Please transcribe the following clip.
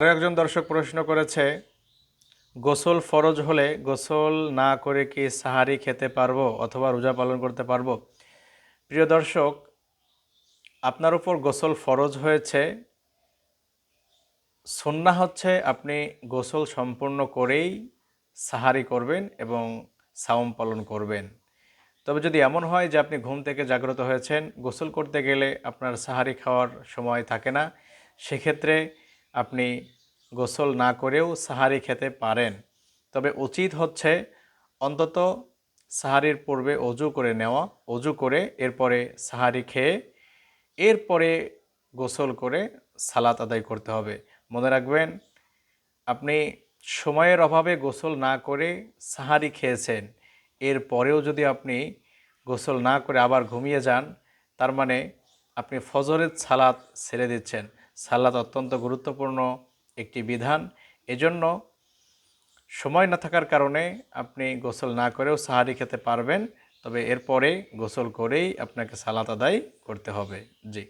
আরও একজন দর্শক প্রশ্ন করেছে, গোসল ফরজ হলে গোসল না করে কি সাহারি খেতে পারব অথবা রোজা পালন করতে পারব? প্রিয় দর্শক, আপনার উপর গোসল ফরজ হয়েছে। সন্না হচ্ছে আপনি গোসল সম্পূর্ণ করেই সাহারি করবেন এবং সাওম পালন করবেন। তবে যদি এমন হয় যে আপনি ঘুম থেকে জাগ্রত হয়েছেন, গোসল করতে গেলে আপনার সাহারি খাওয়ার সময় থাকে না, সেক্ষেত্রে আপনি গোসল না করেও সাহারি খেতে পারেন। তবে উচিত হচ্ছে অন্তত সাহারির পূর্বে অজু করে নেওয়া, অজু করে এরপরে সাহারি খেয়ে এরপরে গোসল করে সালাত আদায় করতে হবে। মনে রাখবেন, আপনি সময়ের অভাবে গোসল না করে সাহারি খেয়েছেন এর পরেও যদি আপনি গোসল না করে আবার ঘুমিয়ে যান, তার মানে আপনি ফজরের সালাত ছেড়ে দিচ্ছেন। সালাত অত্যন্ত গুরুত্বপূর্ণ একটি বিধান। এজন্য সময় না থাকার কারণে আপনি গোসল না করেও সাহারি খেতে পারবেন, তবে এরপরে গোসল করেই আপনাকে সালাদ আদায় করতে হবে। জি।